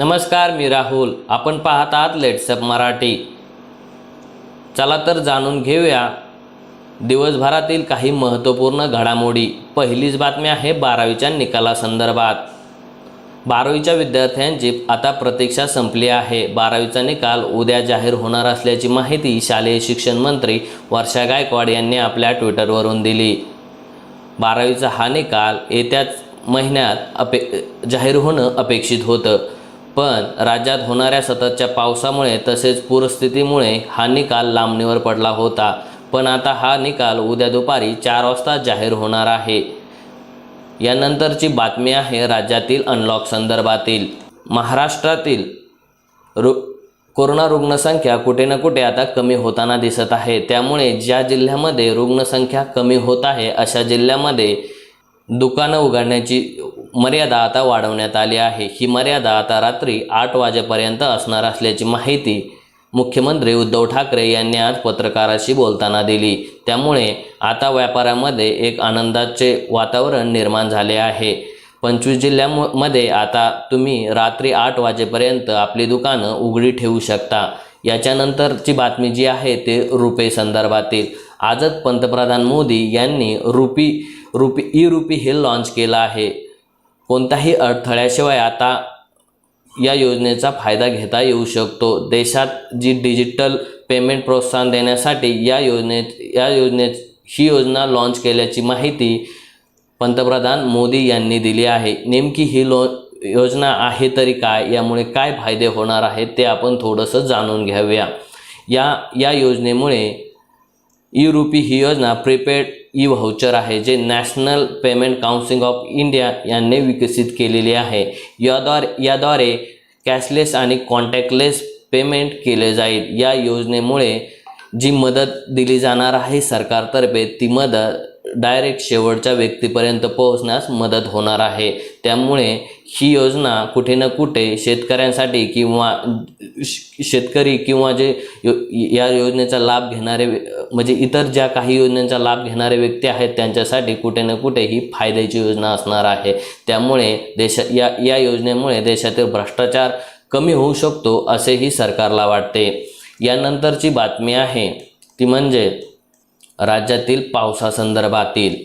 नमस्कार मी राहुल. आपण पाहत आहात लेट्सअप मराठी. चला तर जाणून घेऊया दिवसभरातील काही महत्त्वपूर्ण घडामोडी. पहिलीच बातमी आहे बारावीच्या निकालासंदर्भात. बारावीच्या विद्यार्थ्यांची आता प्रतीक्षा संपली आहे. बारावीचा निकाल उद्या जाहीर होणार असल्याची माहिती शालेय शिक्षण मंत्री वर्षा गायकवाड यांनी आपल्या ट्विटरवरून दिली. बारावीचा हा निकाल येत्याच महिन्यात अपे जाहीर होणं अपेक्षित होतं. पण राज्यात होणाऱ्या सततच्या पावसामुळे तसेच पूरस्थितीमुळे हा निकाल लांबणीवर पडला होता. पण आता हा निकाल उद्या दुपारी चार वाजता जाहीर होणार आहे. यानंतरची बातमी आहे राज्यातील अनलॉक संदर्भातील. महाराष्ट्रातील रु कोरोना रुग्णसंख्या कुठे ना कुठे आता कमी होताना दिसत आहे. त्यामुळे ज्या जिल्ह्यामध्ये रुग्णसंख्या कमी होत आहे अशा जिल्ह्यामध्ये दुकानं उघडण्याची मर्यादा आता वाढवण्यात आली आहे. ही मर्यादा आता रात्री आठ वाजेपर्यंत असणार असल्याची माहिती मुख्यमंत्री उद्धव ठाकरे यांनी आज पत्रकाराशी बोलताना दिली. त्यामुळे आता व्यापाऱ्यामध्ये एक आनंदाचे वातावरण निर्माण झाले आहे. पंचवीस जिल्ह्यामध्ये आता तुम्ही रात्री आठ वाजेपर्यंत आपली दुकानं उघडी ठेवू शकता. याच्यानंतरची बातमी जी आहे ते रुपे संदर्भातील. आजच पंतप्रधान मोदी यांनी रुपी रुपी ई रुपी हे लॉन्च केलं आहे. कोणत्याही अडथळ्याशिवाय आता या योजनेचा फायदा घेता येऊ शकतो. देशात जी डिजिटल पेमेंट प्रोत्साहन देण्यासाठी या योजनेत या योजनेत ही योजना लॉन्च केल्याची माहिती पंतप्रधान मोदी यांनी दिली आहे. नेमकी ही लो योजना आहे तरी काय? यामुळे काय फायदे होणार आहेत ते आपण थोडंसं जाणून घ्याव्या. या या योजनेमुळे ई रुपी ही योजना प्रीपेड ई व्हाउचर आहे जे national payment council of India यांनी विकसित केलेली आहे. याद्वारे याद्वारे कॅशलेस आणि कॉन्टॅक्टलेस पेमेंट केले जाईल. या योजनेमुळे जी मदत दिली जाणार आहे सरकारतर्फे ती मदत डायरेक्ट शेवटच्या व्यक्तीपर्यंत पोहोचण्यास मदत होणार आहे. त्यामुळे ही योजना कुठे ना कुठे शेतकऱ्यांसाठी किंवा शेतकरी किंवा जे यो या योजनेचा लाभ घेणारे म्हणजे इतर ज्या काही योजनांचा लाभ घेणारे व्यक्ती आहेत त्यांच्यासाठी कुठे ना कुठे ही फायद्याची योजना असणार आहे. त्यामुळे देशा या या योजनेमुळे देशातील भ्रष्टाचार कमी होऊ शकतो असेही सरकारला वाटते. यानंतरची बातमी आहे ती म्हणजे राज्यातील पावसासंदर्भातील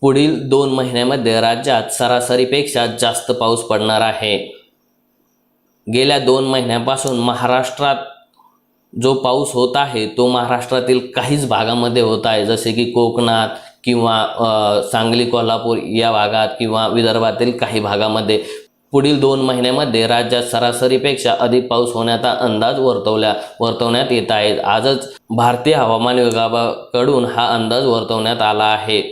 पुढील दोन महिन्यामध्ये राज्यात सरासरीपेक्षा जास्त पाऊस पडणार आहे. गेल्या दोन महिन्यापासून महाराष्ट्रात जो पाऊस होत आहे तो महाराष्ट्रातील काहीच भागामध्ये होत आहे. जसे की कोकणात किंवा सांगली कोल्हापूर या भागात किंवा विदर्भातील काही भागामध्ये पुढील दोन महिन्यामध्ये राज्यात सरासरीपेक्षा अधिक पाऊस होण्याचा अंदाज वर्तवल्या वर्तवण्यात येत आहे. आजच भारतीय हवामान विभागाकडून हा अंदाज वर्तवण्यात आला आहे.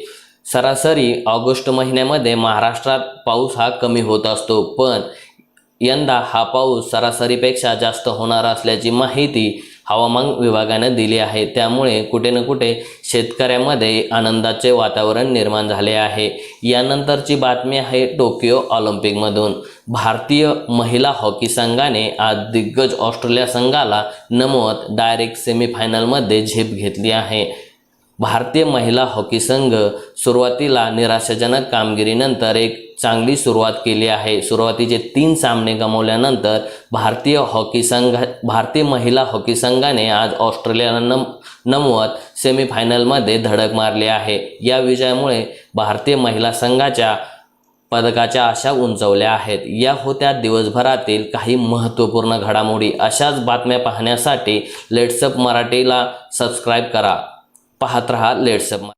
सरासरी ऑगस्ट महिन्यामध्ये महाराष्ट्रात पाऊस हा कमी होत असतो पण यंदा हा पाऊस सरासरीपेक्षा जास्त होणार असल्याची माहिती हवामान विभागानं दिली आहे. त्यामुळे कुठे ना कुठे शेतकऱ्यामध्ये आनंदाचे वातावरण निर्माण झाले आहे. यानंतरची बातमी आहे टोकियो ऑलिम्पिकमधून. भारतीय महिला हॉकी संघाने आज दिग्गज ऑस्ट्रेलिया संघाला नमवत डायरेक्ट सेमीफायनलमध्ये झेप घेतली आहे. भारतीय महिला हॉकी संघ सुरुवातीला निराशाजनक कामगिरीनंतर एक चांगली सुरुवात केली आहे. सुरुवातीचे तीन सामने गमावल्यानंतर भारतीय हॉकी संघ भारतीय महिला हॉकी संघाने आज ऑस्ट्रेलियाला नम नमवत सेमीफायनलमध्ये धडक मारली आहे. या विजयामुळे भारतीय महिला संघाच्या पदकाच्या आशा उंचवल्या आहेत. या होत्या दिवसभरातील काही महत्त्वपूर्ण घडामोडी. अशाच बातम्या पाहण्यासाठी लेट्सअप मराठीला सबस्क्राईब करा. पाहत रहा लेट्सअप